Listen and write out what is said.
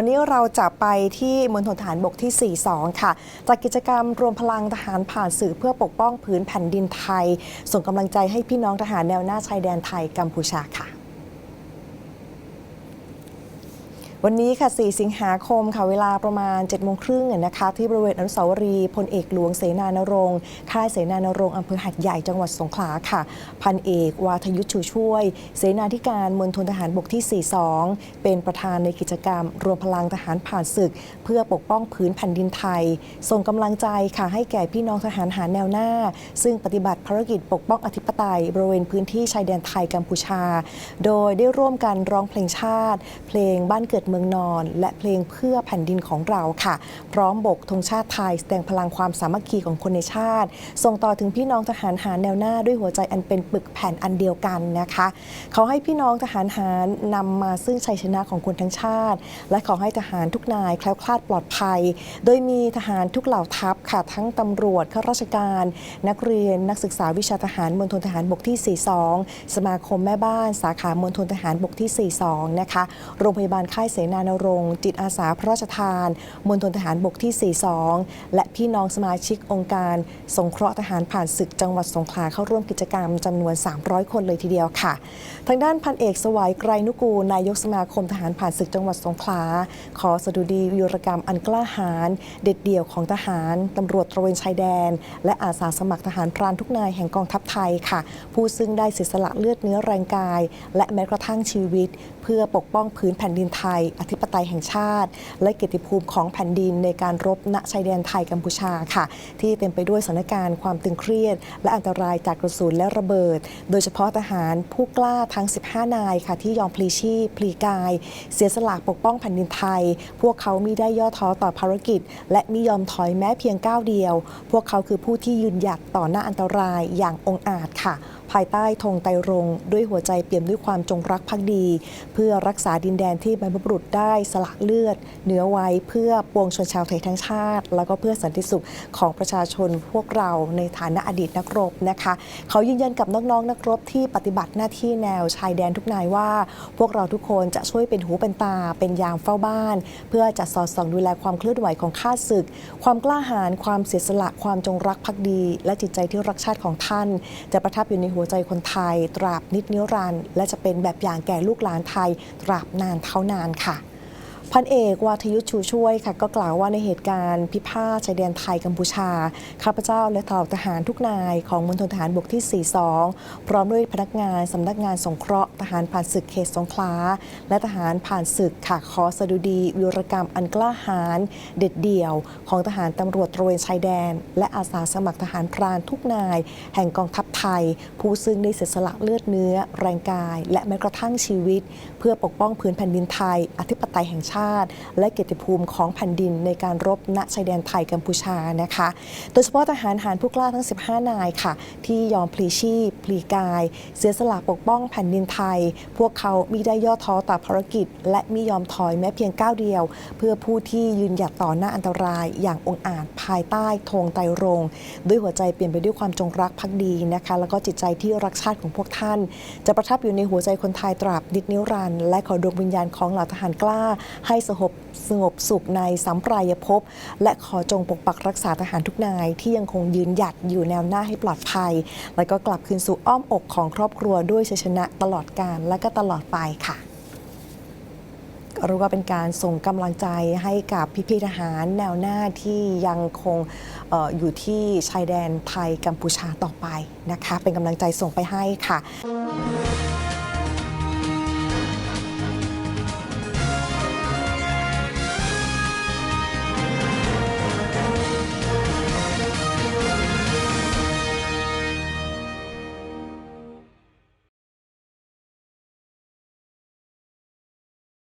วันนี้เราจะไปที่มณฑลฐานบกที่ 42 ค่ะจากกิจกรรมรวมพลังทหารผ่านสื่อเพื่อปกป้องผืนแผ่นดินไทย ส่งกำลังใจให้พี่น้องทหารแนวหน้าชายแดนไทยกัมพูชาค่ะ วันนี้ค่ะ 4 สิงหาคมค่ะ เวลาประมาณ7โมงครึ่งนะคะ ที่บริเวณอนุสาวรีย์พลเอกหลวงเสนานรงค์ค่ายเสนานรงค์อำเภอหัดใหญ่จังหวัดสงขลาค่ะ พันเอกวาทยุทธชูช่วย เสนาธิการมณฑลทหารบกที่ 42 เป็นประธานในกิจกรรม รวมพลังทหารผ่านศึก เพื่อปกป้องผืนแผ่นดินไทย ส่งกำลังใจค่ะให้แก่พี่น้องทหารหารแนวหน้า ซึ่งปฏิบัติภารกิจปกป้องอธิปไตย บริเวณพื้นที่ชายแดนไทยกัมพูชา โดยได้ร่วมกันร้องเพลงชาติ เพลงบ้านเกิดเมืองนอน และเพลงเพื่อแผ่นดินของเราค่ะ พร้อมบกธงชาติไทยแสดงพลังความสามัคคีของคนในชาติ ส่งต่อถึงพี่น้องทหารหารแนวหน้าด้วยหัวใจอันเป็นปึกแผ่นอันเดียวกันนะคะ เขาให้พี่น้องทหารหารนำมาซึ่งชัยชนะของคนทั้งชาติ และขอให้ทหารทุกนายแคล้วคลาดปลอดภัย โดยมีทหารทุกเหล่าทัพค่ะทั้งตำรวจข้าราชการ นักเรียนนักศึกษาวิชาทหารมณฑลทหารบกที่ 42 สมาคมแม่บ้าน สาขามณฑลทหารบกที่ 42 นะคะ โรงพยาบาลค่ายสนานรงค์ จิตอาสาพระราชทานมณฑลทหารบกที่ 42 และพี่น้องสมาชิกองค์การ สงเคราะห์ทหารผ่านศึกจังหวัดสงขลาเข้าร่วมกิจกรรมจำนวน 300 คนเลยทีเดียวค่ะ ทางด้านพันเอกสวัยไกรนุกูลนายกสมาคมทหารผ่านศึกจังหวัดสงขลาขอสดุดีวีรกรรมอันกล้าหาญเด็ดเดี่ยวของทหารตำรวจตระเวนชายแดน และอาสาสมัครทหารพรานทุกนายแห่งกองทัพไทยค่ะ ผู้ซึ่งได้เสียสละเลือดเนื้อแรงกาย และแม้กระทั่งชีวิต เพื่อปกป้องพื้นแผ่นดินไทยอธิปไตยแห่งชาติ และเกียรติภูมิของแผ่นดินในการรบณชายแดนไทยกัมพูชาค่ะ ที่เต็มไปด้วยสถานการณ์ความตึงเครียด และอันตรายจากกระสุนและระเบิด โดยเฉพาะทหารผู้กล้าทั้ง 15 นายค่ะ ที่ยอมพลีชีพพลีกาย เสียสละปกป้องแผ่นดินไทย พวกเขามิได้ย่อท้อต่อภารกิจ และมิยอมถอยแม้เพียงก้าวเดียว พวกเขาคือผู้ที่ยืนหยัดต่อหน้าอันตรายอย่างองอาจค่ะภายใต้ธงไตรรงด้วยหัวใจเปี่ยมด้วยความจงรักภักดี เพื่อรักษาดินแดนที่บรรพบุรุษได้สละเลือด เนื้อไว้เพื่อปวงชนชาวไทยทั้งชาติ แล้วก็เพื่อสันติสุขของประชาชนพวกเราในฐานะอดีตนักรบนะคะเขายืนยันกับน้องๆนักรบที่ปฏิบัติหน้าที่แนวชายแดนทุกนายว่า พวกเราทุกคนจะช่วยเป็นหูเป็นตา เป็นยามเฝ้าบ้าน เพื่อจะสอดส่องดูแลความเคลื่อนไหวของข้าศึก ความกล้าหาญความเสียสละความจงรักภักดี และจิตใจที่รักชาติของท่าน จะประทับอยู่ในหัวัวใจคนไทย ตราบนิดนิรันดร์และจะเป็นแบบอย่างแก่ลูกหลานไทย ตราบนานเท่านานค่ะ พันเอกวาทยุทธชูช่วยค่ะก็กล่าวว่าในเหตุการณ์พิพาทชายแดนไทยกัมพูชา ข้าพเจ้าและเหล่าทหารทุกนายของมณฑลทหารบกที่ 42 พร้อมด้วยพนักงานสำนักงานสงเคราะห์ทหารผ่านศึกเขตสงขลาและทหารผ่านศึกค่ะขอสดุดีวิรกรรมอันกล้าหาญเด็ดเดี่ยว ของทหารตำรวจตระเวนชายแดน และอาสาสมัครทหารพรานทุกนาย แห่งกองทัพไทย ผู้ซึ่งได้เสียสละเลือดเนื้อ แรงกาย และแม้กระทั่งชีวิต เพื่อปกป้องพื้นแผ่นดินไทย อธิปไตยแห่งชาติและเกียรติภูมิของแผ่นดินในการรบณชายแดนไทยกัมพูชานะคะ โดยเฉพาะทหารหารผู้กล้าทั้ง 15 นายค่ะ ที่ยอมพลีชีพพลีกาย เสียสละปกป้องแผ่นดินไทย พวกเขามิได้ย่อท้อต่อภารกิจ และมิยอมถอยแม้เพียงก้าวเดียว เพื่อผู้ที่ยืนหยัดต่อหน้าอันตรายอย่างองอาจภายใต้ธงไตรรงด้วยหัวใจเปลี่ยนไปด้วยความจงรักภักดีนะคะ แล้วก็จิตใจที่รักชาติของพวกท่าน จะประทับอยู่ในหัวใจคนไทยตราบนิดนิรันดร์และขอดวงวิญญาณของเหล่าทหารกล้าให้สงบสงบสุขในสัมปรายภพ และขอจงปกปักรักษาทหารทุกนายที่ยังคงยืนหยัดอยู่แนวหน้าให้ปลอดภัย และก็กลับคืนสู่อ้อมอกของครอบครัวด้วยชัยชนะตลอดกาลและก็ตลอดไปค่ะรู้ว่าเป็นการส่งกำลังใจให้กับพี่ๆทหารแนวหน้าที่ยังคงอออยู่ที่ชายแดนไทยกัมพูชาต่อไปนะคะ เป็นกำลังใจส่งไปให้ค่ะ